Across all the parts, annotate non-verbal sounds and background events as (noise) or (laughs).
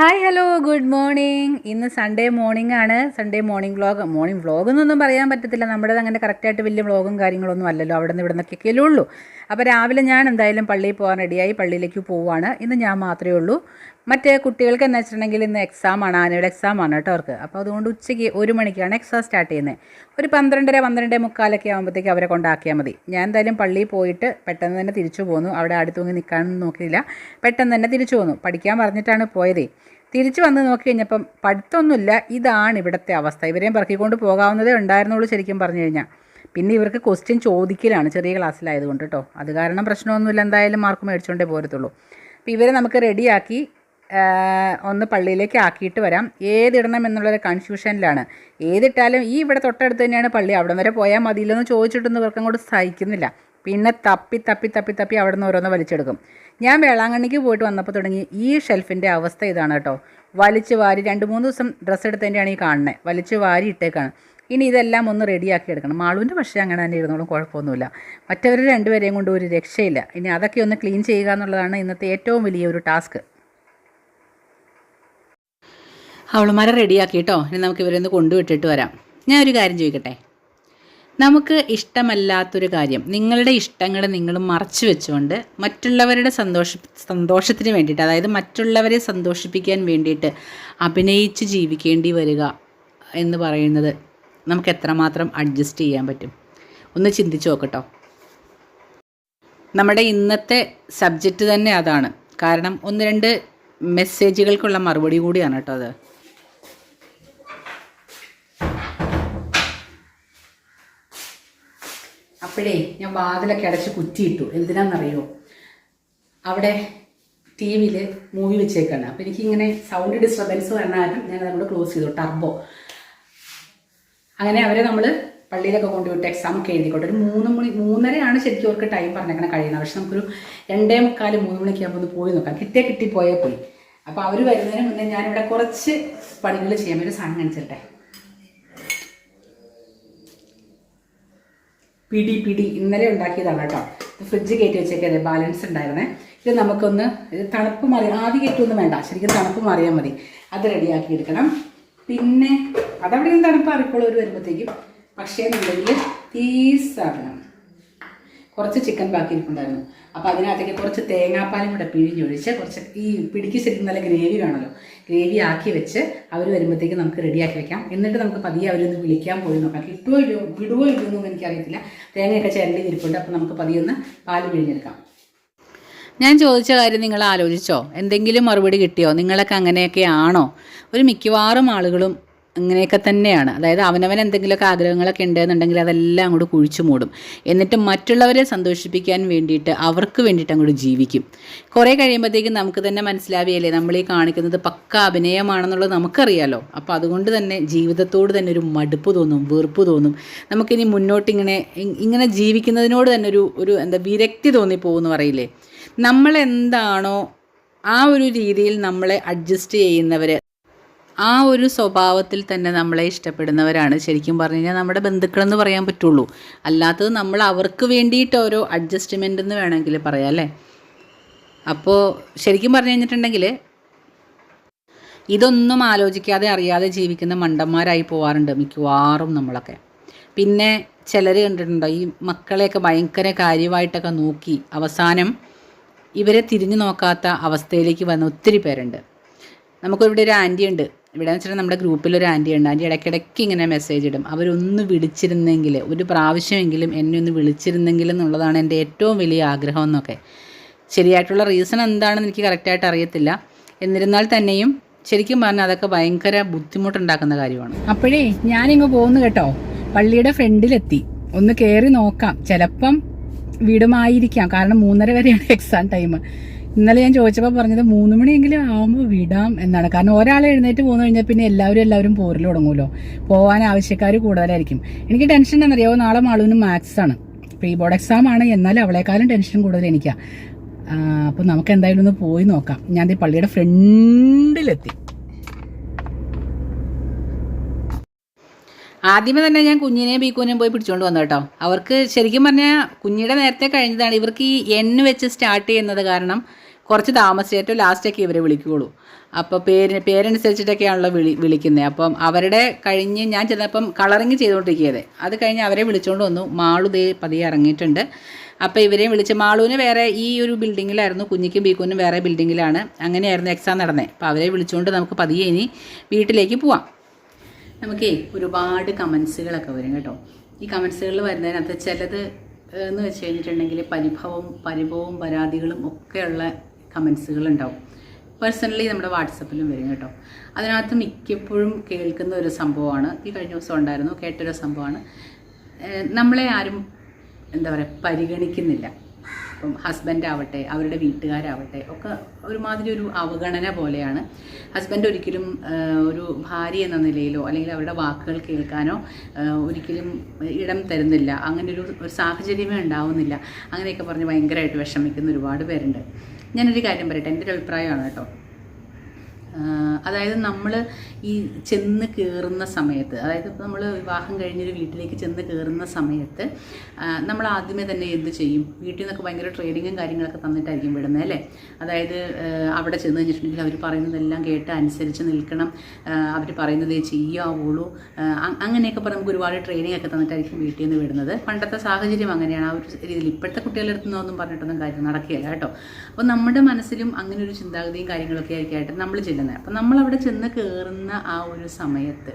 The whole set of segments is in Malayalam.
ഹായ് ഹലോ ഗുഡ് മോർണിംഗ് ഇന്ന് സൺഡേ മോർണിംഗ് ആണ്. Sunday morning vlog morning vlog എന്നൊന്നും പറയാൻ പറ്റത്തില്ല. നമ്മുടെ അങ്ങനെ കറക്റ്റായിട്ട് വലിയ വ്ളോഗും കാര്യങ്ങളൊന്നും അല്ലല്ലോ. അവിടെ നിന്ന് ഇവിടെ നിന്നൊക്കെയല്ലേ ഉള്ളൂ. അപ്പോൾ രാവിലെ ഞാൻ എന്തായാലും പള്ളിയിൽ പോകാൻ റെഡിയായി പള്ളിയിലേക്ക് പോവാണ്. ഇന്ന് ഞാൻ മാത്രമേ ഉള്ളൂ. മറ്റേ കുട്ടികൾക്ക് എന്ന് വെച്ചിട്ടുണ്ടെങ്കിൽ ഇന്ന് എക്സാം ആണ്. ആനയുടെ എക്സാം ആണ് കേട്ടോ അവർക്ക്. അപ്പോൾ അതുകൊണ്ട് ഉച്ചയ്ക്ക് ഒരു മണിക്കാണ് എക്സാം സ്റ്റാർട്ട് ചെയ്യുന്നത് ഒരു പന്ത്രണ്ടര പന്ത്രണ്ടേ മുക്കാലൊക്കെ ആകുമ്പോഴത്തേക്ക് അവരെ കൊണ്ടാക്കിയാൽ മതി. ഞാൻ എന്തായാലും പള്ളിയിൽ പോയിട്ട് പെട്ടെന്ന് തന്നെ തിരിച്ചു പോന്നു. അവിടെ അടുത്തൊന്നും നിൽക്കാനൊന്നും നോക്കിയില്ല. പെട്ടെന്ന് തന്നെ തിരിച്ചു പോന്നു. പഠിക്കാൻ പറഞ്ഞിട്ടാണ് പോയതേ. തിരിച്ചു വന്ന് നോക്കി കഴിഞ്ഞപ്പം പഠിത്തമൊന്നുമില്ല. ഇതാണ് ഇവിടുത്തെ അവസ്ഥ. ഇവരെയും പറക്കിക്കൊണ്ട് പോകാവുന്നതേ ഉണ്ടായിരുന്നുള്ളൂ ശരിക്കും പറഞ്ഞു കഴിഞ്ഞാൽ പിന്നെ ഇവർക്ക് ക്വസ്റ്റ്യൻ ചോദിക്കലാണ് ചെറിയ ക്ലാസ്സിലായതുകൊണ്ട് കേട്ടോ അത് കാരണം പ്രശ്നമൊന്നുമില്ല. എന്തായാലും മാർക്ക് മേടിച്ചുകൊണ്ടേ പോരത്തുള്ളൂ. അപ്പോൾ ഇവരെ നമുക്ക് റെഡിയാക്കി ഒന്ന് പള്ളിയിലേക്ക് ആക്കിയിട്ട് വരാം. ഏതിടണം എന്നുള്ളൊരു കൺഫ്യൂഷനിലാണ് ഏതിട്ടാലും ഈ ഇവിടെ തൊട്ടടുത്ത് തന്നെയാണ് പള്ളി. അവിടം വരെ പോയാൽ മതിയില്ലെന്ന് ചോദിച്ചിട്ടൊന്നും ഇവർക്ക് അങ്ങോട്ട് സഹിക്കുന്നില്ല. പിന്നെ തപ്പി തപ്പി തപ്പി തപ്പി അവിടെ നിന്ന് ഓരോന്ന് വലിച്ചെടുക്കും. ഞാൻ വേളാങ്കണ്ണിക്ക് പോയിട്ട് വന്നപ്പോൾ തുടങ്ങി ഈ ഷെൽഫിന്റെ അവസ്ഥ ഇതാണ് കേട്ടോ. വലിച്ചു വാരി രണ്ട് മൂന്ന് ദിവസം ഡ്രസ്സ് എടുത്തതിന്റെയാണ് ഈ കാണുന്നത് വലിച്ചു വാരി ഇട്ടേക്കാണ്. ഇനി ഇതെല്ലാം ഒന്ന് റെഡിയാക്കി എടുക്കണം. മാളുവിന്റെ പക്ഷേ അങ്ങനെ തന്നെ ഇരുന്നോളും കുഴപ്പമൊന്നുമില്ല. മറ്റവർ രണ്ടുപേരെയും കൊണ്ട് ഒരു രക്ഷയില്ല. ഇനി അതൊക്കെ ഒന്ന് ക്ലീൻ ചെയ്യുക എന്നുള്ളതാണ് ഇന്നത്തെ ഏറ്റവും വലിയ ഒരു ടാസ്ക് അവളുമാരെ റെഡിയാക്കി കേട്ടോ. ഇനി നമുക്ക് ഇവരെ ഒന്ന് കൊണ്ടുവിട്ടിട്ട് വരാം. ഞാൻ ഒരു കാര്യം ചോദിക്കട്ടെ? നമുക്ക് ഇഷ്ടമല്ലാത്തൊരു കാര്യം. നിങ്ങളുടെ ഇഷ്ടങ്ങൾ നിങ്ങൾ മറച്ചു വെച്ചുകൊണ്ട് മറ്റുള്ളവരുടെ സന്തോഷ സന്തോഷത്തിന് വേണ്ടിയിട്ട് അതായത് മറ്റുള്ളവരെ സന്തോഷിപ്പിക്കാൻ വേണ്ടിയിട്ട് അഭിനയിച്ച് ജീവിക്കേണ്ടി വരിക എന്ന് പറയുന്നത് നമുക്ക് എത്രമാത്രം അഡ്ജസ്റ്റ് ചെയ്യാൻ പറ്റും. ഒന്ന് ചിന്തിച്ച് നോക്കട്ടോ. നമ്മുടെ ഇന്നത്തെ സബ്ജക്റ്റ് തന്നെ അതാണ്. കാരണം ഒന്ന് രണ്ട് മെസ്സേജുകൾക്കുള്ള മറുപടി കൂടിയാണ് കേട്ടോ അത്. അപ്പോഴേ ഞാൻ വാതിലൊക്കെ അടച്ച് കുറ്റിയിട്ടു. എന്തിനാണെന്നറിയോ അവിടെ ടി വിയിൽ മൂവി വെച്ചേക്കാണ്. അപ്പോൾ എനിക്കിങ്ങനെ സൗണ്ട് ഡിസ്റ്റർബൻസ് വരണ ഞാൻ അതുകൊണ്ട് ക്ലോസ് ചെയ്തു. ടർബോ അങ്ങനെ അവരെ നമ്മൾ പള്ളിയിലൊക്കെ കൊണ്ടുപോയിട്ട് എക്സാം ഒക്കെ എഴുതിക്കോട്ടെ. ഒരു മൂന്ന് മണി മൂന്നരയാണ് ശരിക്കും അവർക്ക് ടൈം പറഞ്ഞേക്കണം കഴിയുന്നത്. പക്ഷെ നമുക്കൊരു രണ്ടേ മുക്കാൽ മൂന്ന് മണിക്ക് ആകുമ്പോൾ ഒന്ന് പോയി നോക്കാം. കിട്ടിയ കിട്ടി പോയേ. പോയി അപ്പോൾ അവർ വരുന്നതിന് മുന്നേ ഞാനിവിടെ കുറച്ച് പണികൾ ചെയ്യാൻ ഒരു സാധനം കാണിച്ചിട്ടെ പിടി പിടി ഇന്നലെ ഉണ്ടാക്കിയതാണ് കേട്ടോ. ഫ്രിഡ്ജ് കയറ്റി വെച്ചേക്കത് ബാലൻസ് ഉണ്ടായിരുന്നേ. ഇത് നമുക്കൊന്ന് തണുപ്പ് മാറി ആദ്യം കയറ്റൊന്നും വേണ്ട. ശരിക്കും തണുപ്പ് മാറിയാൽ മതി. അത് റെഡിയാക്കി എടുക്കണം. പിന്നെ അതവിടെ നിന്ന് തണുപ്പ് അറിക്കോളൂ ഒരു വരുമ്പോഴത്തേക്കും പക്ഷേ എന്നുണ്ടെങ്കിൽ തീ സാധനം കുറച്ച് ചിക്കൻ ബാക്കി ഇരിപ്പുണ്ടായിരുന്നു. അപ്പോൾ അതിനകത്തേക്ക് കുറച്ച് തേങ്ങാപ്പാലും കൂടെ പിഴിഞ്ഞൊഴിച്ച് കുറച്ച് ഈ പിടിക്ക് ശരിക്കും നല്ല ഗ്രേവി വേണമല്ലോ ഗ്രേവി ആക്കി വെച്ച് അവർ വരുമ്പോഴത്തേക്ക് നമുക്ക് റെഡിയാക്കി വെക്കാം. എന്നിട്ട് നമുക്ക് പതിയെ അവരൊന്ന് വിളിക്കാൻ പോയി നോക്കാം. കിട്ടുമോ ഇല്ലയോ? വിടുവോ ഇല്ലയോ എന്നൊന്നും എനിക്കറിയത്തില്ല. തേങ്ങയൊക്കെ ചിരണ്ടി ഇരിപ്പുണ്ട് അപ്പോൾ നമുക്ക് പതിയെ ഒന്ന് പാൽ പിഴിഞ്ഞെടുക്കാം. ഞാൻ ചോദിച്ച കാര്യം നിങ്ങൾ ആലോചിച്ചോ? എന്തെങ്കിലും മറുപടി കിട്ടിയോ? നിങ്ങളൊക്കെ അങ്ങനെയൊക്കെ ആണോ ഒരു മിക്കവാറും ആളുകളും ഇങ്ങനെയൊക്കെ തന്നെയാണ്. അതായത് അവനവൻ എന്തെങ്കിലുമൊക്കെ ആഗ്രഹങ്ങളൊക്കെ ഉണ്ടെന്നുണ്ടെങ്കിൽ അതെല്ലാം അങ്ങോട്ട് കുഴിച്ചു മൂടും. എന്നിട്ട് മറ്റുള്ളവരെ സന്തോഷിപ്പിക്കാൻ വേണ്ടിയിട്ട് അവർക്ക് വേണ്ടിയിട്ട് അങ്ങോട്ട് ജീവിക്കും. കുറേ കഴിയുമ്പോഴത്തേക്കും നമുക്ക് തന്നെ മനസ്സിലാവുകയല്ലേ നമ്മൾ ഈ കാണിക്കുന്നത് പക്ക അഭിനയമാണെന്നുള്ളത് നമുക്കറിയാലോ. അപ്പോൾ അതുകൊണ്ട് തന്നെ ജീവിതത്തോട് തന്നെ ഒരു മടുപ്പ് തോന്നും വെറുപ്പ് തോന്നും. നമുക്കിനി മുന്നോട്ടിങ്ങനെ ഇങ്ങനെ ജീവിക്കുന്നതിനോട് തന്നെ ഒരു ഒരു എന്താ വിരക്തി തോന്നിപ്പോകുമെന്ന് പറയില്ലേ? നമ്മളെന്താണോ ആ ഒരു രീതിയിൽ നമ്മളെ അഡ്ജസ്റ്റ് ചെയ്യുന്നവർ ആ ഒരു സ്വഭാവത്തിൽ തന്നെ നമ്മളെ ഇഷ്ടപ്പെടുന്നവരാണ്. ശരിക്കും പറഞ്ഞു കഴിഞ്ഞാൽ നമ്മുടെ ബന്ധുക്കളെന്ന് പറയാൻ പറ്റുള്ളൂ. അല്ലാത്തത് നമ്മൾ അവർക്ക് വേണ്ടിയിട്ട് ഓരോ അഡ്ജസ്റ്റ്മെന്റ് എന്ന് വേണമെങ്കിൽ പറയാം അല്ലേ? അപ്പോൾ ശരിക്കും പറഞ്ഞു കഴിഞ്ഞിട്ടുണ്ടെങ്കിൽ ഇതൊന്നും ആലോചിക്കാതെ അറിയാതെ ജീവിക്കുന്ന മണ്ടന്മാരായി പോവാറുണ്ട് മിക്കവാറും നമ്മളൊക്കെ. പിന്നെ ചിലർ കണ്ടിട്ടുണ്ടോ ഈ മക്കളെയൊക്കെ ഭയങ്കര കാര്യമായിട്ടൊക്കെ നോക്കി അവസാനം ഇവരെ തിരിഞ്ഞു നോക്കാത്ത അവസ്ഥയിലേക്ക് വന്ന ഒത്തിരി പേരുണ്ട്. നമുക്കിവിടെ ഒരു ആന്റി ഉണ്ട്. ഇവിടെ വെച്ചിട്ടുണ്ടെങ്കിൽ നമ്മുടെ ഗ്രൂപ്പിലൊരു ആന്റി ഉണ്ട്. ആന്റി ഇടയ്ക്കിടയ്ക്ക് ഇങ്ങനെ മെസ്സേജ് ഇടും. അവരൊന്ന് വിളിച്ചിരുന്നെങ്കിൽ ഒരു പ്രാവശ്യമെങ്കിലും എന്നെ ഒന്ന് വിളിച്ചിരുന്നെങ്കിൽ എന്നുള്ളതാണ് എന്റെ ഏറ്റവും വലിയ ആഗ്രഹം എന്നൊക്കെ. ശരിയായിട്ടുള്ള റീസൺ എന്താണെന്ന് എനിക്ക് കറക്റ്റായിട്ട് അറിയത്തില്ല. എന്നിരുന്നാൽ തന്നെയും ശരിക്കും പറഞ്ഞാൽ അതൊക്കെ ഭയങ്കര ബുദ്ധിമുട്ടുണ്ടാക്കുന്ന കാര്യമാണ്. അപ്പോഴേ ഞാനിങ്ങ് പോകുന്നു കേട്ടോ. പള്ളിയുടെ ഫ്രണ്ടിലെത്തി. ഒന്ന് കയറി നോക്കാം. ചിലപ്പം വീടുമായിരിക്കാം. കാരണം മൂന്നര വരെയാണ് (laughs) എക്സാം ടൈം ഇന്നലെ ഞാൻ ചോദിച്ചപ്പോൾ പറഞ്ഞത് മൂന്ന് മണിയെങ്കിലും ആകുമ്പോൾ വിടാം എന്നാണ്. കാരണം ഒരാൾ എഴുന്നേറ്റ് പോന്നു കഴിഞ്ഞാൽ പിന്നെ എല്ലാവരും എല്ലാവരും പോരിൽ തുടങ്ങുമല്ലോ പോകാൻ ആവശ്യക്കാർ കൂടുതലായിരിക്കും. എനിക്ക് ടെൻഷൻ എന്നറിയാവോ നാളെ മാളുവിന് മാത്സ് ആണ്. പ്രീ ബോർഡ് എക്സാം ആണ്. എന്നാലും അവളെക്കാളും ടെൻഷൻ കൂടുതൽ എനിക്കാണ് അപ്പോൾ നമുക്ക് എന്തായാലും ഒന്ന് പോയി നോക്കാം. ഞാൻ ഈ പള്ളിയുടെ ഫ്രണ്ടിലെത്തി. ആദ്യമേ തന്നെ ഞാൻ കുഞ്ഞിനെയും ബീക്കുവിനെയും പോയി പിടിച്ചുകൊണ്ട് വന്നു കേട്ടോ. അവർക്ക് ശരിക്കും പറഞ്ഞാൽ കുഞ്ഞിയുടെ നേരത്തെ കഴിഞ്ഞതാണ്. ഇവർക്ക് ഈ എണ്ണ വെച്ച് സ്റ്റാർട്ട് ചെയ്യുന്നത് കാരണം കുറച്ച് താമസിച്ചിട്ട് ലാസ്റ്റൊക്കെ ഇവരെ വിളിക്കുകയുള്ളൂ അപ്പോൾ പേര് പേരനുസരിച്ചിട്ടൊക്കെയാണല്ലോ വിളി വിളിക്കുന്നത് അപ്പം അവരുടെ കഴിഞ്ഞ് ഞാൻ ചെന്നപ്പം കളറിങ് ചെയ്തുകൊണ്ടിരിക്കുകയത് അത് കഴിഞ്ഞ് അവരെ വിളിച്ചുകൊണ്ട് വന്നു. മാളു ദേ പതിയെ ഇറങ്ങിയിട്ടുണ്ട്. അപ്പോൾ ഇവരെയും വിളിച്ച് മാളുവിന് വേറെ ഈ ഒരു ബിൽഡിങ്ങിലായിരുന്നു കുഞ്ഞിക്കും ബീക്കുനും വേറെ ബിൽഡിങ്ങിലാണ് അങ്ങനെയായിരുന്നു എക്സാം നടന്നത് അപ്പോൾ അവരെ വിളിച്ചുകൊണ്ട് നമുക്ക് പതിയെ ഇനി വീട്ടിലേക്ക് പോവാം. നമുക്കേ ഒരുപാട് കമൻസുകളൊക്കെ വരും കേട്ടോ. ഈ കമൻസുകളിൽ വരുന്നതിനകത്ത് ചിലത് എന്ന് വെച്ച് കഴിഞ്ഞിട്ടുണ്ടെങ്കിൽ പരിഭവം പരിഭവവും പരാതികളും ഒക്കെയുള്ള കമൻസുകൾ ഉണ്ടാവും പേഴ്സണലി നമ്മുടെ വാട്സപ്പിലും വരും കേട്ടോ. അതിനകത്ത് മിക്കപ്പോഴും കേൾക്കുന്ന ഒരു സംഭവമാണ്. ഈ കഴിഞ്ഞ ദിവസം ഉണ്ടായിരുന്നു കേട്ടൊരു സംഭവമാണ്. നമ്മളെ ആരും എന്താ പറയുക പരിഗണിക്കുന്നില്ല. ഇപ്പം ഹസ്ബൻഡ് ആവട്ടെ അവരുടെ വീട്ടുകാരാവട്ടെ ഒക്കെ ഒരുമാതിരി ഒരു അവഗണന പോലെയാണ്. ഹസ്ബൻഡ് ഒരിക്കലും ഒരു ഭാര്യ എന്ന നിലയിലോ അല്ലെങ്കിൽ അവരുടെ വാക്കുകൾ കേൾക്കാനോ ഒരിക്കലും ഇടം തരുന്നില്ല. അങ്ങനെ ഒരു സാഹചര്യമേ ഉണ്ടാവുന്നില്ല. അങ്ങനെയൊക്കെ പറഞ്ഞ് ഭയങ്കരമായിട്ട് വിഷമിക്കുന്ന ഒരുപാട് പേരുണ്ട്. ഞാനൊരു കാര്യം പറയട്ടെ? എന്റെ ഒരു അഭിപ്രായമാണ് കേട്ടോ. അതായത് നമ്മൾ ഈ ചെന്ന് കയറുന്ന സമയത്ത് അതായത് ഇപ്പോൾ നമ്മൾ വിവാഹം കഴിഞ്ഞൊരു വീട്ടിലേക്ക് ചെന്ന് കയറുന്ന സമയത്ത് നമ്മൾ ആദ്യമേ തന്നെ എന്ത് ചെയ്യും? വീട്ടിൽ നിന്നൊക്കെ ഭയങ്കര ട്രെയിനിങ്ങും കാര്യങ്ങളൊക്കെ തന്നിട്ടായിരിക്കും വിടുന്നത് അല്ലേ? അതായത് അവിടെ ചെന്ന് കഴിഞ്ഞിട്ടുണ്ടെങ്കിൽ അവർ പറയുന്നതെല്ലാം കേട്ട് അനുസരിച്ച് നിൽക്കണം. അവർ പറയുന്നതേ ചെയ്യാവുള്ളൂ. അങ്ങനെയൊക്കെ പറഞ്ഞ് നമുക്ക് ഒരുപാട് ട്രെയിനിങ് ഒക്കെ തന്നിട്ടായിരിക്കും വീട്ടിൽ നിന്ന് വിടുന്നത്. പണ്ടത്തെ സാഹചര്യം അങ്ങനെയാണ്. ആ ഒരു രീതിയിൽ ഇപ്പോഴത്തെ കുട്ടികളുടെ അടുത്ത് നിന്നൊന്നും പറഞ്ഞിട്ടൊന്നും കാര്യം നടക്കുകയില്ല കേട്ടോ. അപ്പോൾ നമ്മുടെ മനസ്സിലും അങ്ങനെ ഒരു ചിന്താഗതിയും കാര്യങ്ങളൊക്കെ ആയിരിക്കും നമ്മൾ ചെല്ലുന്നത്. അപ്പോൾ നമ്മൾ അവിടെ ചെന്ന് കയറുന്ന ആ ഒരു സമയത്ത്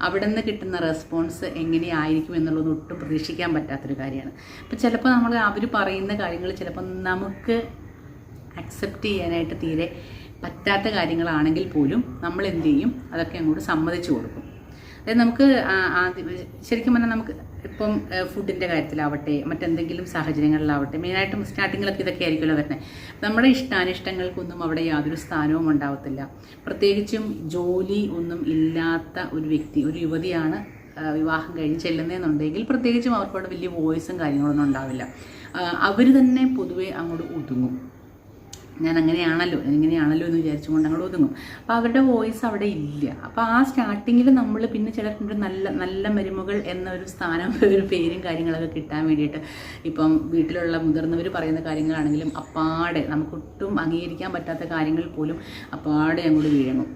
അവിടെ നിന്ന് കിട്ടുന്ന റെസ്പോൺസ് എങ്ങനെയായിരിക്കും എന്നുള്ളത് ഒട്ടും പ്രതീക്ഷിക്കാൻ പറ്റാത്തൊരു കാര്യമാണ്. അപ്പം ചിലപ്പോൾ നമ്മൾ അവർ പറയുന്ന കാര്യങ്ങൾ ചിലപ്പോൾ നമുക്ക് അക്സെപ്റ്റ് ചെയ്യാനായിട്ട് തീരെ പറ്റാത്ത കാര്യങ്ങളാണെങ്കിൽ പോലും നമ്മൾ എന്ത് ചെയ്യും? അതൊക്കെ അങ്ങോട്ട് സമ്മതിച്ചു കൊടുക്കും. അതായത് നമുക്ക് ശരിക്കും പറഞ്ഞാൽ നമുക്ക് ഇപ്പം ഫുഡിന്റെ കാര്യത്തിലാവട്ടെ മറ്റെന്തെങ്കിലും സാഹചര്യങ്ങളിലാവട്ടെ മെയിനായിട്ടും സ്റ്റാർട്ടിങ്ങിലൊക്കെ ഇതൊക്കെ ആയിരിക്കുമല്ലോ വരുന്നത് നമ്മുടെ ഇഷ്ടാനിഷ്ടങ്ങൾക്കൊന്നും അവിടെ യാതൊരു സ്ഥാനവും ഉണ്ടാവത്തില്ല. പ്രത്യേകിച്ചും ജോലി ഒന്നും ഇല്ലാത്ത ഒരു വ്യക്തി ഒരു യുവതിയാണ് വിവാഹം കഴിഞ്ഞ് ചെല്ലുന്നതെന്നുണ്ടെങ്കിൽ പ്രത്യേകിച്ചും അവർക്കവിടെ വലിയ വോയിസും കാര്യങ്ങളൊന്നും ഉണ്ടാവില്ല. അവർ തന്നെ പൊതുവെ അങ്ങോട്ട് ഒതുങ്ങും. ഞാൻ അങ്ങനെയാണല്ലോ ഇങ്ങനെയാണല്ലോ എന്ന് വിചാരിച്ചുകൊണ്ട് അങ്ങോട്ട് ഒതുങ്ങും. അപ്പോൾ അവരുടെ വോയിസ് അവിടെ ഇല്ല. അപ്പോൾ ആ സ്റ്റാർട്ടിങ്ങിൽ നമ്മൾ പിന്നെ ചിലർക്ക് നല്ല നല്ല മരുമകൾ എന്നൊരു സ്ഥാനം (laughs) ഒരു പേരും കാര്യങ്ങളൊക്കെ കിട്ടാൻ വേണ്ടിയിട്ട് ഇപ്പം വീട്ടിലുള്ള മുതിർന്നവർ പറയുന്ന കാര്യങ്ങളാണെങ്കിലും അപ്പാടെ നമുക്കൊട്ടും അംഗീകരിക്കാൻ പറ്റാത്ത കാര്യങ്ങൾ പോലും അപ്പാടെ അങ്ങോട്ട് വീഴങ്ങും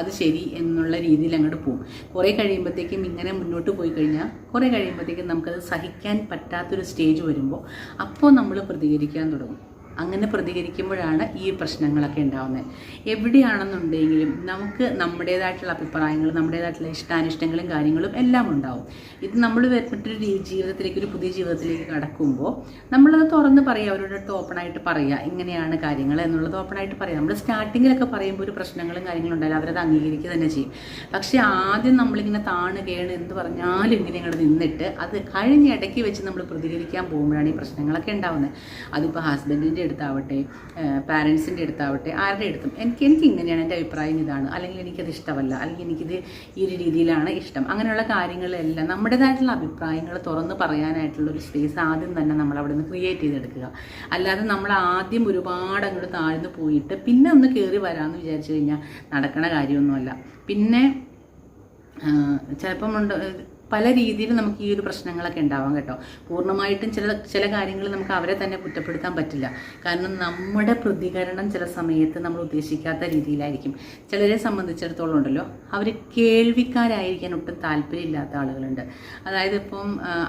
അത് ശരി എന്നുള്ള രീതിയിൽ അങ്ങോട്ട് പോകും കുറേ കഴിയുമ്പോഴത്തേക്കും ഇങ്ങനെ മുന്നോട്ട് പോയി കഴിഞ്ഞാൽ കുറേ കഴിയുമ്പോഴത്തേക്കും നമുക്കത് സഹിക്കാൻ പറ്റാത്തൊരു സ്റ്റേജ് വരുമ്പോൾ അപ്പോൾ നമ്മൾ പ്രതികരിക്കാൻ തുടങ്ങും. അങ്ങനെ പ്രതികരിക്കുമ്പോഴാണ് ഈ പ്രശ്നങ്ങളൊക്കെ ഉണ്ടാകുന്നത് എവിടെയാണെന്നുണ്ടെങ്കിലും നമുക്ക് നമ്മുടേതായിട്ടുള്ള അഭിപ്രായങ്ങൾ നമ്മുടേതായിട്ടുള്ള ഇഷ്ടാനിഷ്ടങ്ങളും കാര്യങ്ങളും എല്ലാം ഉണ്ടാവും. ഇത് നമ്മൾ മറ്റൊരു ജീവിതത്തിലേക്ക് ഒരു പുതിയ ജീവിതത്തിലേക്ക് കടക്കുമ്പോൾ നമ്മളത് തുറന്ന് പറയുക അവരുടെ അടുത്ത് ഓപ്പണായിട്ട് പറയുക ഇങ്ങനെയാണ് കാര്യങ്ങൾ എന്നുള്ളത് ഓപ്പണായിട്ട് പറയാം നമ്മൾ സ്റ്റാർട്ടിങ്ങിലൊക്കെ പറയുമ്പോൾ ഒരു പ്രശ്നങ്ങളും കാര്യങ്ങളും ഉണ്ടായാലും അവരത് അംഗീകരിക്കുക തന്നെ ചെയ്യും. പക്ഷേ ആദ്യം നമ്മളിങ്ങനെ താണ് കേണ് എന്ത് പറഞ്ഞാലും ഇങ്ങനെ ഇങ്ങനെ നിന്നിട്ട് അത് കഴിഞ്ഞ ഇടയ്ക്ക് വെച്ച് നമ്മൾ പ്രതികരിക്കാൻ പോകുമ്പോഴാണ് ഈ പ്രശ്നങ്ങളൊക്കെ ഉണ്ടാവുന്നത്. അതിപ്പോൾ ഹസ്ബൻഡിന്റെ അടുത്താവട്ടെ പാരൻസിന്റെ അടുത്താവട്ടെ ആരുടെ അടുത്തും. എനിക്ക് എനിക്ക് ഇങ്ങനെയാണ് എന്റെ അഭിപ്രായം ഇതാണ്. അല്ലെങ്കിൽ എനിക്കത് ഇഷ്ടമല്ല. അല്ലെങ്കിൽ എനിക്കിത് ഈ ഒരു രീതിയിലാണ് ഇഷ്ടം. അങ്ങനെയുള്ള കാര്യങ്ങളെല്ലാം നമ്മുടേതായിട്ടുള്ള അഭിപ്രായങ്ങൾ തുറന്ന് പറയാനായിട്ടുള്ള ഒരു സ്പേസ് ആദ്യം തന്നെ നമ്മൾ അവിടെ നിന്ന് ക്രിയേറ്റ് ചെയ്തെടുക്കുക. അല്ലാതെ നമ്മൾ ആദ്യം ഒരുപാട് അങ്ങോട്ട് താഴ്ന്നു പോയിട്ട് പിന്നെ ഒന്ന് കയറി വരാമെന്ന് വിചാരിച്ചു കഴിഞ്ഞാൽ നടക്കണ കാര്യമൊന്നുമല്ല. പിന്നെ ചിലപ്പം ഉണ്ട് പല രീതിയിൽ നമുക്ക് ഈ ഒരു പ്രശ്നങ്ങളൊക്കെ ഉണ്ടാവാം കേട്ടോ. പൂർണമായിട്ടും ചില ചില കാര്യങ്ങൾ നമുക്ക് അവരെ തന്നെ കുറ്റപ്പെടുത്താൻ പറ്റില്ല. കാരണം നമ്മുടെ പ്രതികരണം ചില സമയത്ത് നമ്മൾ ഉദ്ദേശിക്കാത്ത രീതിയിലായിരിക്കും. ചിലരെ സംബന്ധിച്ചിടത്തോളം ഉണ്ടല്ലോ അവർ കേൾവിക്കാരായിരിക്കാൻ ഒട്ടും താല്പര്യമില്ലാത്ത ആളുകളുണ്ട്. അതായത് ഇപ്പം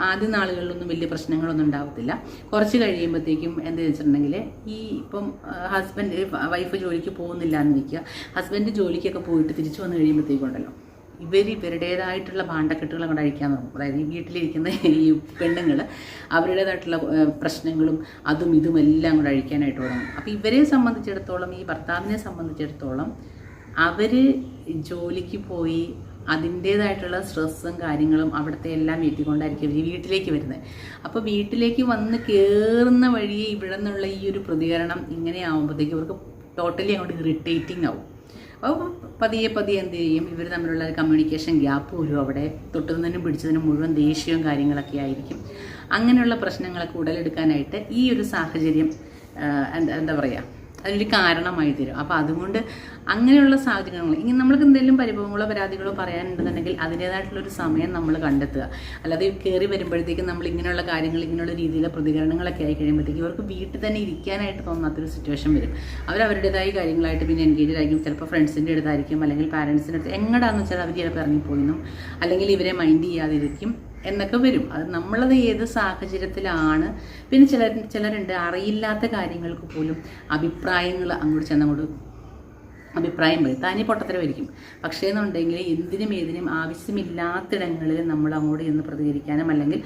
ആദ്യ നാളുകളിലൊന്നും വലിയ പ്രശ്നങ്ങളൊന്നും ഉണ്ടാവത്തില്ല. കുറച്ച് കഴിയുമ്പോഴത്തേക്കും എന്താ വെച്ചിട്ടുണ്ടെങ്കിൽ ഈ ഇപ്പം ഹസ്ബൻഡ് വൈഫ് ജോലിക്ക് പോകുന്നില്ല എന്ന് വയ്ക്കുക ഹസ്ബൻഡ് ജോലിക്കൊക്കെ പോയിട്ട് തിരിച്ചു വന്ന് വന്നു കഴിയുമ്പോഴത്തേക്കുണ്ടല്ലോ ഇവർ ഇവരുടേതായിട്ടുള്ള ഭാണ്ഡക്കെട്ടുകൾ അങ്ങോട്ട് അഴിക്കാൻ തുടങ്ങും അതായത് ഈ വീട്ടിലിരിക്കുന്ന ഈ പെണ്ണുങ്ങൾ അവരുടേതായിട്ടുള്ള പ്രശ്നങ്ങളും അതും ഇതും എല്ലാം അങ്ങോട്ട് അഴിക്കാനായിട്ട് തുടങ്ങും. അപ്പോൾ ഇവരെ സംബന്ധിച്ചിടത്തോളം ഈ ഭർത്താവിനെ സംബന്ധിച്ചിടത്തോളം അവർ ജോലിക്ക് പോയി അതിന്റേതായിട്ടുള്ള സ്ട്രെസ്സും കാര്യങ്ങളും അവിടുത്തെ എല്ലാം വീട്ടിക്കൊണ്ടായിരിക്കും ഇവർ വീട്ടിലേക്ക് വരുന്നത്. അപ്പോൾ വീട്ടിലേക്ക് വന്ന് കയറുന്ന വഴിയെ ഇവിടെ നിന്നുള്ള ഈ ഒരു പ്രതികരണം ഇങ്ങനെ ആകുമ്പോഴത്തേക്ക് ഇവർക്ക് ടോട്ടലി അങ്ങോട്ട് ഇറിറ്റേറ്റിംഗ് ആവും. അപ്പോൾ പതിയെ പതിയെ എന്ത് ചെയ്യും? ഇവർ തമ്മിലുള്ള ഒരു കമ്മ്യൂണിക്കേഷൻ ഗ്യാപ്പ് വരും അവിടെ തൊട്ടുന്നതിനും പിടിച്ചതിനും മുഴുവൻ ദേഷ്യവും കാര്യങ്ങളൊക്കെ ആയിരിക്കും. അങ്ങനെയുള്ള പ്രശ്നങ്ങളൊക്കെ ഉടലെടുക്കാനായിട്ട് ഈ ഒരു സാഹചര്യം എന്താ എന്താ പറയുക അതിനൊരു കാരണമായി തരും. അപ്പോൾ അതുകൊണ്ട് അങ്ങനെയുള്ള സാഹചര്യങ്ങൾ ഇനി നമ്മൾക്ക് എന്തെങ്കിലും പരിഭവങ്ങളോ പരാതികളോ പറയാനുണ്ടെന്നുണ്ടെങ്കിൽ അതിന്റേതായിട്ടുള്ളൊരു സമയം നമ്മൾ കണ്ടെത്തുക. അല്ലാതെ കയറി വരുമ്പോഴത്തേക്കും നമ്മൾ ഇങ്ങനെയുള്ള കാര്യങ്ങൾ ഇങ്ങനെയുള്ള രീതിയിലെ പ്രതികരണങ്ങളൊക്കെ ആയി കഴിയുമ്പോഴത്തേക്കും ഇവർക്ക് വീട്ടിൽ തന്നെ ഇരിക്കാനായിട്ട് തോന്നാത്തൊരു സിറ്റുവേഷൻ വരും. അവർ അവരുടേതായ കാര്യങ്ങളായിട്ട് പിന്നെ എൻഗേജ് ആയിരിക്കും. ചിലപ്പോൾ ഫ്രണ്ട്സിന്റെ അടുത്തായിരിക്കും അല്ലെങ്കിൽ പാരൻസിന്റെ അടുത്ത് എങ്ങടാന്ന് വെച്ചാൽ അവർ ചിലപ്പോൾ ഇറങ്ങിപ്പോയിന്നും അല്ലെങ്കിൽ ഇവരെ മൈൻഡ് ചെയ്യാതിരിക്കും. എന്നൊക്കെ വരും. അത് നമ്മളത് ഏത് സാഹചര്യത്തിലാണ്? പിന്നെ ചിലർ ചിലരുണ്ട് അറിയില്ലാത്ത കാര്യങ്ങൾക്ക് പോലും അഭിപ്രായങ്ങൾ അങ്ങോട്ട് ചെന്നങ്ങോട്ട് അഭിപ്രായം പറയും താനേ പൊട്ടത്തരമായിരിക്കും. പക്ഷേ എന്നുണ്ടെങ്കിൽ എന്തിനും ഏതിനും ആവശ്യമില്ലാത്തിടങ്ങളിൽ നമ്മൾ അങ്ങോട്ട് ചെന്ന് പ്രതികരിക്കാനും അല്ലെങ്കിൽ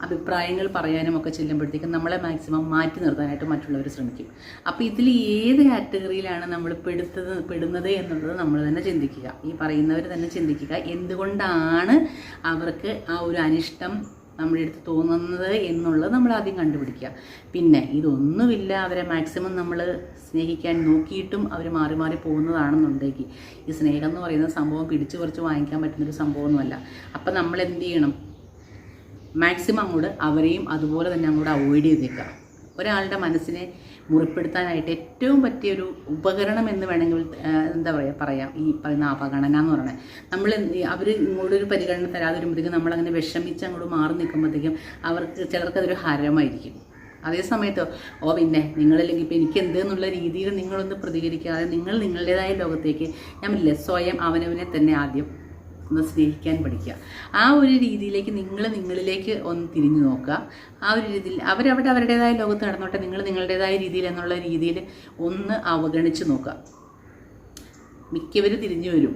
അഭിപ്രായങ്ങൾ പറയാനും ഒക്കെ ചെല്ലുമ്പോഴത്തേക്കും നമ്മളെ മാക്സിമം മാറ്റി നിർത്താനായിട്ട് മറ്റുള്ളവർ ശ്രമിക്കും. അപ്പോൾ ഇതിൽ ഏത് കാറ്റഗറിയിലാണ് നമ്മൾ പെടുത്തത് പെടുന്നത് എന്നുള്ളത് നമ്മൾ തന്നെ ചിന്തിക്കുക. ഈ പറയുന്നവർ തന്നെ ചിന്തിക്കുക. എന്തുകൊണ്ടാണ് അവർക്ക് ആ ഒരു അനിഷ്ടം നമ്മുടെ അടുത്ത് തോന്നുന്നത് എന്നുള്ളത് നമ്മൾ ആദ്യം കണ്ടുപിടിക്കുക. പിന്നെ ഇതൊന്നുമില്ല. അവരെ മാക്സിമം നമ്മൾ സ്നേഹിക്കാൻ നോക്കിയിട്ടും അവർ മാറി മാറി പോകുന്നതാണെന്നുണ്ടെങ്കിൽ ഈ സ്നേഹം എന്ന് പറയുന്ന സംഭവം പിടിച്ചു കുറച്ച് വാങ്ങിക്കാൻ പറ്റുന്നൊരു സംഭവമൊന്നുമല്ല. അപ്പം നമ്മൾ എന്ത് ചെയ്യണം? മാക്സിമം അങ്ങോട്ട് അവരെയും അതുപോലെ തന്നെ അങ്ങോട്ട് അവോയ്ഡ് ചെയ്തേക്കുക. ഒരാളുടെ മനസ്സിനെ മുറിപ്പെടുത്താനായിട്ട് ഏറ്റവും പറ്റിയൊരു ഉപകരണം എന്ന് വേണമെങ്കിൽ എന്താ പറയുക പറയാം. ഈ പറയുന്ന അപഗണന എന്ന് പറയുന്നത് നമ്മൾ അവർ ഇങ്ങോട്ടൊരു പരിഗണന തരാതെ വരുമ്പോഴത്തേക്കും നമ്മളങ്ങനെ വിഷമിച്ച് അങ്ങോട്ട് മാറി നിൽക്കുമ്പോഴത്തേക്കും അവർക്ക് ചിലർക്കതൊരു ഹരമായിരിക്കും. അതേ സമയത്ത് ഓ പിന്നെ നിങ്ങളില്ലെങ്കിൽ ഇപ്പം എനിക്ക് എന്തെന്നുള്ള രീതിയിൽ നിങ്ങളൊന്ന് പ്രതികരിക്കാതെ നിങ്ങൾ നിങ്ങളുടേതായ ലോകത്തേക്ക് ഞാൻ സ്വയം അവനവനെ തന്നെ ആദ്യം ഒന്ന് സ്നേഹിക്കാൻ പഠിക്കുക. ആ ഒരു രീതിയിലേക്ക് നിങ്ങൾ നിങ്ങളിലേക്ക് ഒന്ന് തിരിഞ്ഞു നോക്കുക. ആ ഒരു രീതിയിൽ അവരവിടെ അവരുടേതായ ലോകത്ത് നടന്നോട്ടെ നിങ്ങൾ നിങ്ങളുടേതായ രീതിയിൽ എന്നുള്ള രീതിയിൽ ഒന്ന് അവഗണിച്ച് നോക്കുക. മിക്കവരും തിരിഞ്ഞു വരും.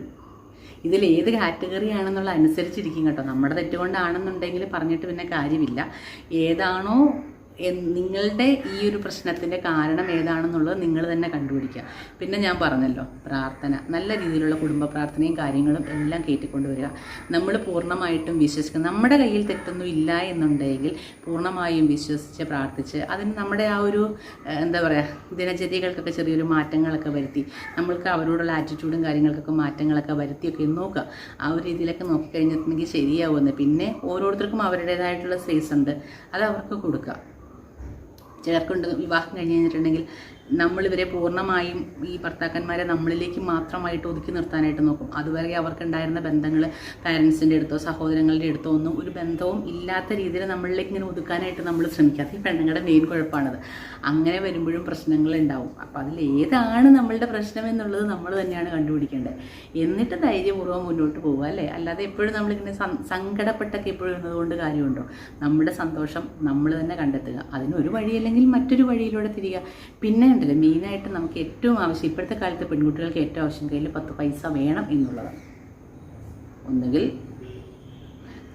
ഇതിൽ ഏത് കാറ്റഗറി ആണെന്നുള്ള അനുസരിച്ചിരിക്കും കേട്ടോ. നമ്മുടെ തെറ്റുകൊണ്ടാണെന്നുണ്ടെങ്കിൽ പറഞ്ഞിട്ട് പിന്നെ കാര്യമില്ല. ഏതാണോ നിങ്ങളുടെ ഈ ഒരു പ്രശ്നത്തിന്റെ കാരണം ഏതാണെന്നുള്ളത് നിങ്ങൾ തന്നെ കണ്ടുപിടിക്കുക. പിന്നെ ഞാൻ പറഞ്ഞല്ലോ പ്രാർത്ഥന. നല്ല രീതിയിലുള്ള കുടുംബ പ്രാർത്ഥനയും കാര്യങ്ങളും എല്ലാം കയറ്റിക്കൊണ്ടുവരിക നമ്മൾ പൂർണമായിട്ടും വിശ്വസിക്കുക നമ്മുടെ കയ്യിൽ തെറ്റൊന്നും ഇല്ല എന്നുണ്ടെങ്കിൽ പൂർണമായും വിശ്വസിച്ച് പ്രാർത്ഥിച്ച് അതിന് നമ്മുടെ ആ ഒരു എന്താ പറയുക ദിനചര്യകൾക്കൊക്കെ ചെറിയൊരു മാറ്റങ്ങളൊക്കെ വരുത്തി നമ്മൾക്ക് അവരോടുള്ള ആറ്റിറ്റ്യൂഡും കാര്യങ്ങൾക്കൊക്കെ മാറ്റങ്ങളൊക്കെ വരുത്തിയൊക്കെ നോക്കുക. ആ ഒരു രീതിയിലൊക്കെ നോക്കിക്കഴിഞ്ഞിട്ടുണ്ടെങ്കിൽ ശരിയാവുമെന്ന്. പിന്നെ ഓരോരുത്തർക്കും അവരുടേതായിട്ടുള്ള സ്പേസ് ഉണ്ട്. അത് അവർക്ക് കൊടുക്കുക. ചിലർക്കുണ്ട് വിവാഹം കഴിഞ്ഞ് കഴിഞ്ഞിട്ടുണ്ടെങ്കിൽ നമ്മളിവരെ പൂർണമായും ഈ ഭർത്താക്കന്മാരെ നമ്മളിലേക്ക് മാത്രമായിട്ട് ഒതുക്കി നിർത്താനായിട്ട് നോക്കും. അതുവരെ അവർക്കുണ്ടായിരുന്ന ബന്ധങ്ങൾ പാരൻസിന്റെ അടുത്തോ സഹോദരങ്ങളുടെ അടുത്തോ ഒന്നും ഒരു ബന്ധവും ഇല്ലാത്ത രീതിയിൽ നമ്മളിലേക്ക് ഇങ്ങനെ ഒതുക്കാനായിട്ട് നമ്മൾ ശ്രമിക്കാത്ത ഈ പെണ്ണുങ്ങളുടെ മെയിൻ കുഴപ്പമാണത്. അങ്ങനെ വരുമ്പോഴും പ്രശ്നങ്ങൾ ഉണ്ടാവും അപ്പോൾ അതിൽ ഏതാണ് നമ്മളുടെ പ്രശ്നം എന്നുള്ളത് നമ്മൾ തന്നെയാണ് കണ്ടുപിടിക്കേണ്ടത്. എന്നിട്ട് ധൈര്യപൂർവം മുന്നോട്ട് പോകുക അല്ലേ? അല്ലാതെ എപ്പോഴും നമ്മളിങ്ങനെ സങ്കടപ്പെട്ടൊക്കെ എപ്പോഴും ഇരുന്നതുകൊണ്ട് കാര്യമുണ്ടോ? നമ്മുടെ സന്തോഷം നമ്മൾ തന്നെ കണ്ടെത്തുക. അതിനൊരു വഴിയല്ലെങ്കിൽ മറ്റൊരു വഴിയിലൂടെ തിരിയുക. പിന്നെ ഉണ്ടല്ലോ. മെയിനായിട്ട് നമുക്ക് ഏറ്റവും ആവശ്യം ഇപ്പോഴത്തെ കാലത്ത് പെൺകുട്ടികൾക്ക് ഏറ്റവും ആവശ്യം കയ്യിൽ പത്ത് പൈസ വേണം എന്നുള്ളതാണ്. ഒന്നുകിൽ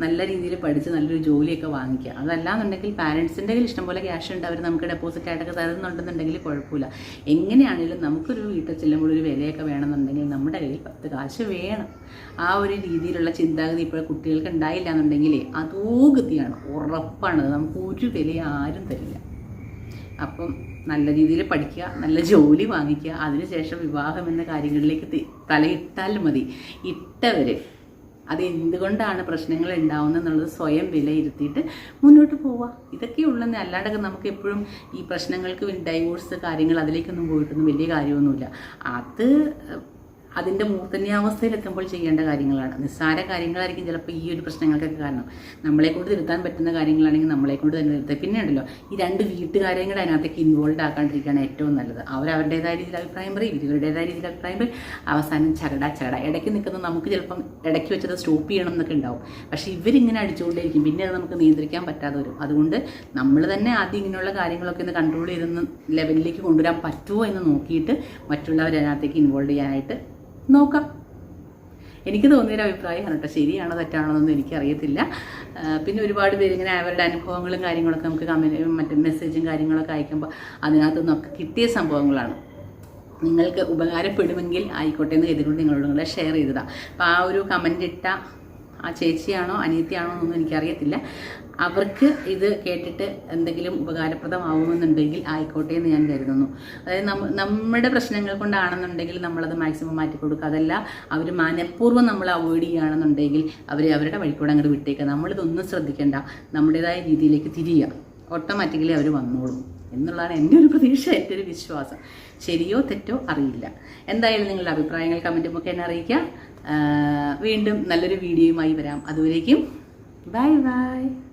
നല്ല രീതിയിൽ പഠിച്ച് നല്ലൊരു ജോലിയൊക്കെ വാങ്ങിക്കുക. അതല്ലാന്നുണ്ടെങ്കിൽ പാരൻസിന്റെ കയ്യിൽ ഇഷ്ടംപോലെ ക്യാഷ് ഉണ്ട്. അവർ നമുക്ക് ഡെപ്പോസിറ്റ് ആയിട്ടൊക്കെ തരുന്നുണ്ടെന്നുണ്ടെങ്കിൽ കുഴപ്പമില്ല. എങ്ങനെയാണെങ്കിലും നമുക്കൊരു വീട്ടിൽ ചെല്ലുമ്പോൾ ഒരു വിലയൊക്കെ വേണമെന്നുണ്ടെങ്കിൽ നമ്മുടെ കയ്യിൽ പത്ത് കാശ് വേണം. ആ ഒരു രീതിയിലുള്ള ചിന്താഗതി ഇപ്പോൾ കുട്ടികൾക്ക് ഉണ്ടായില്ല എന്നുണ്ടെങ്കിൽ അതോ ഗതിയാണ് ഉറപ്പാണ് നമുക്ക് ഒരു വില ആരും തരില്ല. അപ്പം നല്ല രീതിയിൽ പഠിക്കുക നല്ല ജോലി വാങ്ങിക്കുക അതിനുശേഷം വിവാഹം എന്ന കാര്യങ്ങളിലേക്ക് തലയിട്ടാൽ മതി. ഇട്ടവർ അത് എന്തുകൊണ്ടാണ് പ്രശ്നങ്ങൾ ഉണ്ടാവുന്നത് എന്നുള്ളത് സ്വയം വിലയിരുത്തിയിട്ട് മുന്നോട്ട് പോവുക. ഇതൊക്കെ ഉള്ളതെന്ന് അല്ലാണ്ടൊക്കെ നമുക്ക് എപ്പോഴും ഈ പ്രശ്നങ്ങൾക്ക് ഡൈവോഴ്സ് കാര്യങ്ങൾ അതിലേക്കൊന്നും പോയിട്ടൊന്നും വലിയ കാര്യമൊന്നുമില്ല. അത് അതിന്റെ മൂർധന്യാവസ്ഥയിലെത്തുമ്പോൾ ചെയ്യേണ്ട കാര്യങ്ങളാണ്. നിസ്സാര കാര്യങ്ങളായിരിക്കും ചിലപ്പോൾ ഈ ഒരു പ്രശ്നങ്ങൾക്കൊക്കെ കാരണം. നമ്മളെ കൊണ്ട് തിരുത്താൻ പറ്റുന്ന കാര്യങ്ങളാണെങ്കിൽ നമ്മളെ കൊണ്ട് തന്നെ തിരുത്താം. പിന്നെ ഉണ്ടല്ലോ ഈ രണ്ട് വീട്ടുകാരെയും കൂടെ അതിനകത്തേക്ക് ഇൻവോൾവ് ആക്കാണ്ടിരിക്കുകയാണ് ഏറ്റവും നല്ലത്. അവർ അവരുടേതായ രീതിയിൽ അഭിപ്രായം പറയും ഇവരുടേതായ രീതിയിൽ അഭിപ്രായം പറയും. അവസാനം ചകട ചകട ഇടയ്ക്ക് നിൽക്കുന്നത് നമുക്ക് ചിലപ്പം ഇടയ്ക്ക് വെച്ചത് സ്റ്റോപ്പ് ചെയ്യണം എന്നൊക്കെ ഉണ്ടാവും. പക്ഷേ ഇവരിങ്ങനെ അടിച്ചുകൊണ്ടേയിരിക്കും. പിന്നെ അത് നമുക്ക് നിയന്ത്രിക്കാൻ പറ്റാതെ വരും. അതുകൊണ്ട് നമ്മൾ തന്നെ ആദ്യം ഇങ്ങനെയുള്ള കാര്യങ്ങളൊക്കെ ഒന്ന് കൺട്രോൾ ചെയ്തെന്ന് ലെവലിലേക്ക് കൊണ്ടുവരാൻ പറ്റുമോ എന്ന് നോക്കിയിട്ട് മറ്റുള്ളവരതിനകത്തേക്ക് ഇൻവോൾവ് ചെയ്യാനായിട്ട് നോക്കാം. എനിക്ക് തോന്നിയൊരു അഭിപ്രായമാണ് കേട്ടോ. ശരിയാണോ തെറ്റാണോ എന്നൊന്നും എനിക്കറിയത്തില്ല. പിന്നെ ഒരുപാട് പേര് ഇങ്ങനെ അവരുടെ അനുഭവങ്ങളും കാര്യങ്ങളൊക്കെ നമുക്ക് കമന്റ് മറ്റേ മെസ്സേജും കാര്യങ്ങളൊക്കെ അയക്കുമ്പോൾ അതിനകത്ത് നിന്നൊക്കെ കിട്ടിയ സംഭവങ്ങളാണ്. നിങ്ങൾക്ക് ഉപകാരപ്പെടുമെങ്കിൽ ആയിക്കോട്ടെ എന്ന് കരുതിക്കൊണ്ട് നിങ്ങളോട് നിങ്ങളെ ഷെയർ ചെയ്തതാണ് അപ്പോൾ ആ ഒരു കമന്റ് ഇട്ട ആ ചേച്ചിയാണോ അനിയത്തിയാണോ എന്നൊന്നും എനിക്കറിയത്തില്ല. അവർക്ക് ഇത് കേട്ടിട്ട് എന്തെങ്കിലും ഉപകാരപ്രദമാവുമെന്നുണ്ടെങ്കിൽ ആയിക്കോട്ടെ എന്ന് ഞാൻ കരുതുന്നു. അതായത് നമ്മുടെ പ്രശ്നങ്ങൾ കൊണ്ടാണെന്നുണ്ടെങ്കിൽ നമ്മളത് മാക്സിമം മാറ്റി കൊടുക്കുക. അതല്ല അവർ മനഃപൂർവം നമ്മൾ അവോയ്ഡ് ചെയ്യുകയാണെന്നുണ്ടെങ്കിൽ അവർ അവരുടെ വഴിക്കൂടെ അങ്ങോട്ട് വിട്ടേക്കുക. നമ്മളിതൊന്നും ശ്രദ്ധിക്കേണ്ട. നമ്മുടേതായ രീതിയിലേക്ക് തിരിയുക. ഓട്ടോമാറ്റിക്കലി അവർ വന്നോളും. എന്നുള്ളതാണ് എന്റെ ഒരു പ്രതീക്ഷ എന്റെ ഒരു വിശ്വാസം. ശരിയോ തെറ്റോ അറിയില്ല. എന്തായാലും നിങ്ങളുടെ അഭിപ്രായങ്ങൾ കമന്റുമൊക്കെ എന്നെ അറിയിക്കുക. വീണ്ടും നല്ലൊരു വീഡിയോയുമായി വരാം. അതുവരേക്കും ബൈ ബൈ